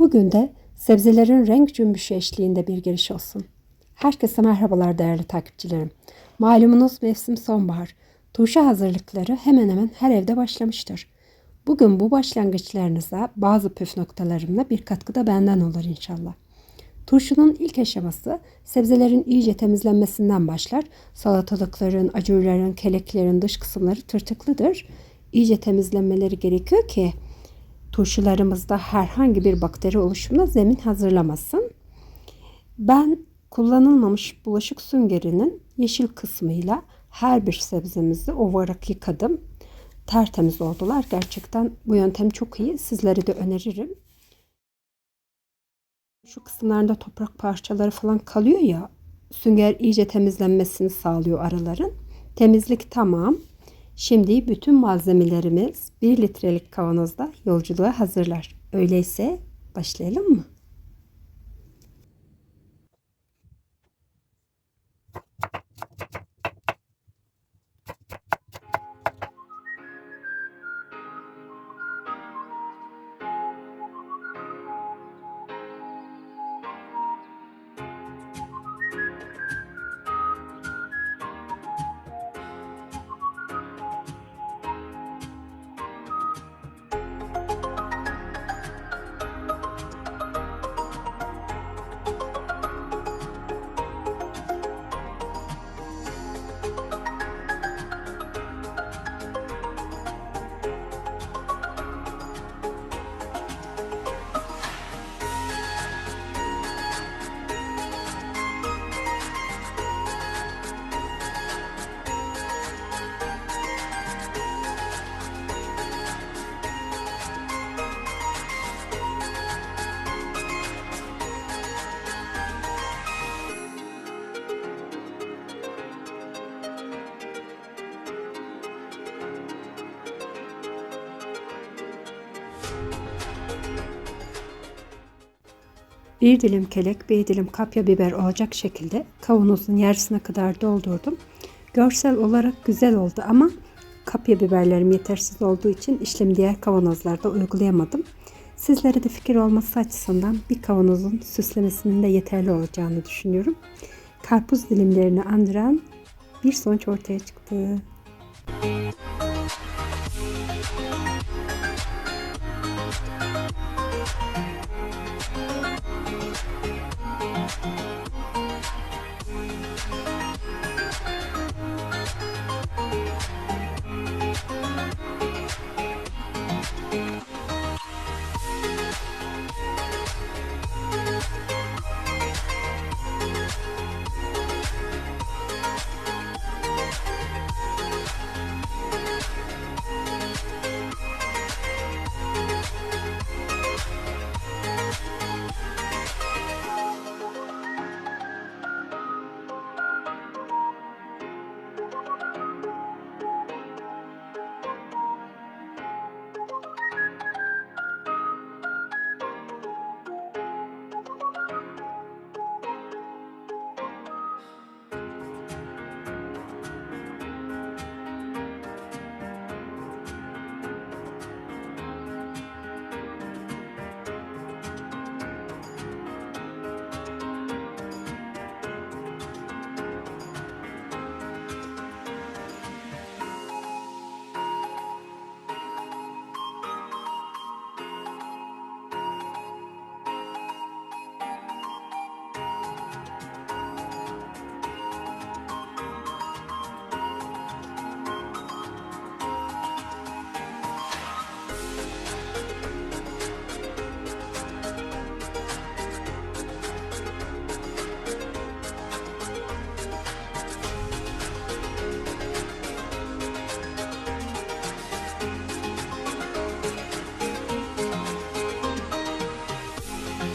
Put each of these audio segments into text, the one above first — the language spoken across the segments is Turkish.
Bugün de sebzelerin renk cümbüşü eşliğinde bir giriş olsun. Herkese merhabalar değerli takipçilerim. Malumunuz mevsim sonbahar. Turşu hazırlıkları hemen hemen her evde başlamıştır. Bugün bu başlangıçlarınıza bazı püf noktalarımla bir katkı da benden olur inşallah. Turşunun ilk aşaması sebzelerin iyice temizlenmesinden başlar. Salatalıkların, acurların, keleklerin dış kısımları tırtıklıdır. İyice temizlenmeleri gerekiyor ki turşularımızda herhangi bir bakteri oluşumuna zemin hazırlamasın. Ben kullanılmamış bulaşık süngerinin yeşil kısmıyla her bir sebzemizi ovarak yıkadım. Tertemiz oldular. Gerçekten bu yöntem çok iyi. Sizlere de öneririm. Şu kısımlarında toprak parçaları falan kalıyor ya sünger iyice temizlenmesini sağlıyor araların. Temizlik tamam. Şimdi bütün malzemelerimiz 1 litrelik kavanozda yolculuğa hazırlar. Öyleyse başlayalım mı? Bir dilim kelek, bir dilim kapya biber olacak şekilde kavanozun yarısına kadar doldurdum. Görsel olarak güzel oldu ama kapya biberlerim yetersiz olduğu için işlemi diğer kavanozlarda uygulayamadım. Sizlere de fikir olması açısından bir kavanozun süslemesinin de yeterli olacağını düşünüyorum. Karpuz dilimlerini andıran bir sonuç ortaya çıktı.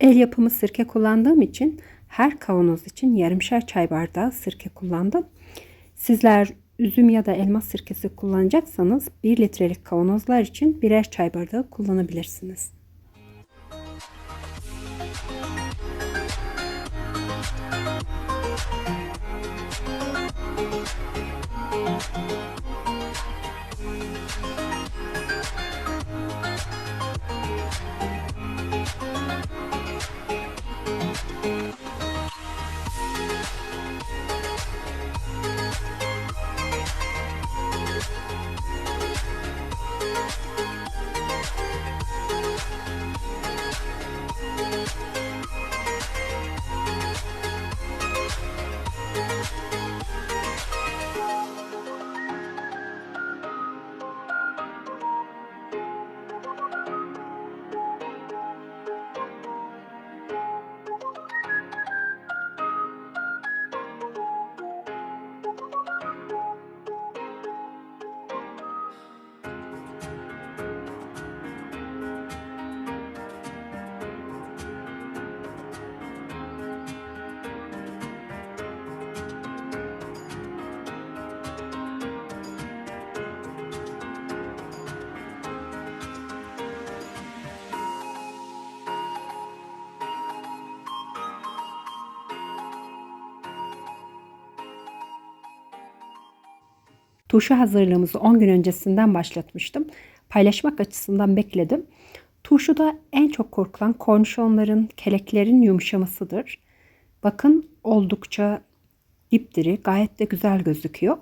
El yapımı sirke kullandığım için her kavanoz için yarımşar çay bardağı sirke kullandım. Sizler üzüm ya da elma sirkesi kullanacaksanız 1 litrelik kavanozlar için birer çay bardağı kullanabilirsiniz. Turşu hazırlığımızı 10 gün öncesinden başlatmıştım. Paylaşmak açısından bekledim. Turşuda en çok korkulan kornişonların, keleklerin yumuşamasıdır. Bakın oldukça dipdiri, gayet de güzel gözüküyor.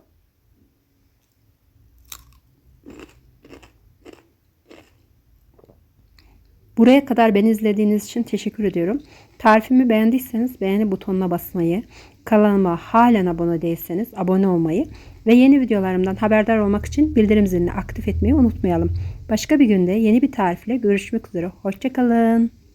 Buraya kadar beni izlediğiniz için teşekkür ediyorum. Tarifimi beğendiyseniz beğeni butonuna basmayı, kanalıma halen abone değilseniz abone olmayı ve yeni videolarımdan haberdar olmak için bildirim zilini aktif etmeyi unutmayalım. Başka bir günde yeni bir tarifle görüşmek üzere. Hoşçakalın.